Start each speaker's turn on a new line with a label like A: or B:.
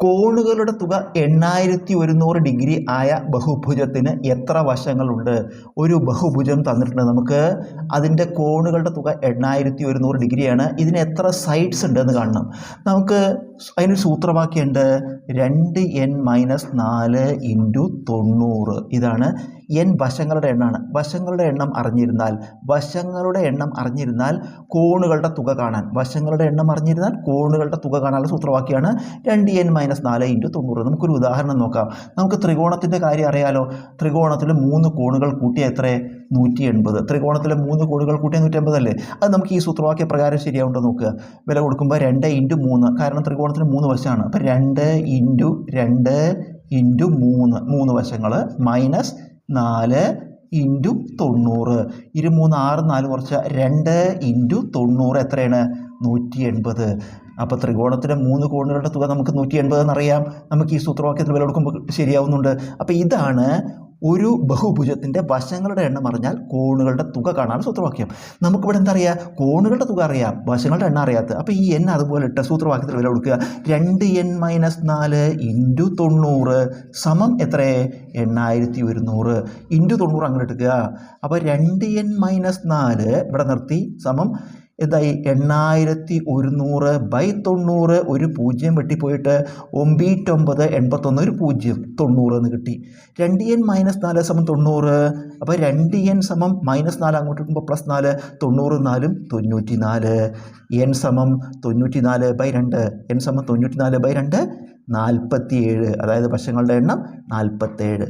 A: കോണുകളുടെ തുക എണ്ണായിരത്തി ഒരുന്നൂറ് ഡിഗ്രി ആയ ബഹുഭുജത്തിന് എത്ര വശങ്ങളുണ്ട്? ഒരു ബഹുഭുജം തന്നിട്ടുണ്ട് നമുക്ക്. അതിന്റെ കോണുകളുടെ തുക എണ്ണായിരത്തി ഒരുന്നൂറ് ഡിഗ്രിയാണ്. ഇതിന് എത്ര സൈഡ്സ് ഉണ്ടെന്ന് കാണണം. നമുക്ക് അതിനൊരു സൂത്രവാക്യമുണ്ട്. രണ്ട് എൻ മൈനസ് നാല് ഇന്റു തൊണ്ണൂറ്. ഇതാണ് എൻ വശങ്ങളുടെ എണ്ണമാണ് വശങ്ങളുടെ എണ്ണം അറിഞ്ഞിരുന്നാൽ വശങ്ങളുടെ എണ്ണം അറിഞ്ഞിരുന്നാൽ കോണുകളുടെ തുക കാണാൻ വശങ്ങളുടെ എണ്ണം അറിഞ്ഞിരുന്നാൽ കോണുകളുടെ തുക കാണാനുള്ള സൂത്രവാക്യമാണ് രണ്ട് എൻ മൈനസ് നാല് ഇന്റു തൊണ്ണൂറ്. നമുക്കൊരു ഉദാഹരണം നോക്കാം. നമുക്ക് ത്രികോണത്തിന്റെ കാര്യം അറിയാലോ. ത്രികോണത്തിൽ മൂന്ന് കോണുകൾ കൂട്ടിയ എത്ര? നൂറ്റി എൺപത് ത്രികോണത്തിലെ മൂന്ന് കോണുകൾ കൂട്ടിയ നൂറ്റി അമ്പതല്ലേ അത് നമുക്ക് ഈ സൂത്രവാക്യ പ്രകാരം ശരിയാവുണ്ടോ നോക്കുക. വില കൊടുക്കുമ്പോൾ രണ്ട് ഇന്റു മൂന്ന്. കാരണം ത്രികോണത്തിന് മൂന്ന് വശമാണ്. അപ്പോൾ രണ്ട് ഇന്റു രണ്ട് ഇന്റു മൂന്ന് മൂന്ന് വശങ്ങൾ മൈനസ് നാല് ഇന്റു തൊണ്ണൂറ്. ഇരുമൂന്ന് ആറ് നാല് കുറച്ച് രണ്ട് ഇന്റു തൊണ്ണൂറ് എത്രയാണ്? നൂറ്റി എൺപത്. അപ്പോൾ ത്രികോണത്തിലെ മൂന്ന് കോണുകളുടെ തുക നമുക്ക് നൂറ്റി എന്നറിയാം നമുക്ക് ഈ സൂത്രവാക്യത്തിൽ വില കൊടുക്കുമ്പോൾ ശരിയാവുന്നുണ്ട്. അപ്പോൾ ഇതാണ് ഒരു ബഹുഭുജത്തിന്റെ വശങ്ങളുടെ എണ്ണം അറിഞ്ഞാൽ കോണുകളുടെ തുക കാണാൻ സൂത്രവാക്യം. നമുക്കിവിടെ എന്താ അറിയാം കോണുകളുടെ തുക അറിയാം. വശങ്ങളുടെ എണ്ണം അറിയാത്ത അപ്പോൾ ഈ എൻ അതുപോലെ ഇട്ട സൂത്രവാക്യത്തിൽ വില കൊടുക്കുക രണ്ട് എൻ മൈനസ് നാല് ഇന്റു തൊണ്ണൂറ് സമം എത്ര? എണ്ണായിരത്തി ഒരുന്നൂറ്. ഇന്റു തൊണ്ണൂറ് അങ്ങനെ എടുക്കുക അപ്പോൾ രണ്ട് എൻ മൈനസ് നാല് ഇവിടെ നിർത്തി. സമം എന്തായി എണ്ണായിരത്തി ഒരുന്നൂറ് ബൈ തൊണ്ണൂറ് ഒരു പൂജ്യം വെട്ടിപ്പോയിട്ട് ഒമ്പീറ്റൊമ്പത് എൺപത്തൊന്ന് ഒരു പൂജ്യം തൊണ്ണൂറ് എന്ന് കിട്ടി. രണ്ട് എൻ മൈനസ് നാല് സമം തൊണ്ണൂറ്. അപ്പോൾ രണ്ട് എൻ സമം മൈനസ് നാല് അങ്ങോട്ട് കിട്ടുമ്പോൾ പ്ലസ് നാല് തൊണ്ണൂറ് നാലും തൊണ്ണൂറ്റി നാല് എൻ സമം തൊണ്ണൂറ്റി നാല് ബൈ രണ്ട് എൻ സമം തൊണ്ണൂറ്റി നാല് ബൈ രണ്ട് നാൽപ്പത്തി ഏഴ് അതായത് വശങ്ങളുടെ എണ്ണം നാൽപ്പത്തേഴ്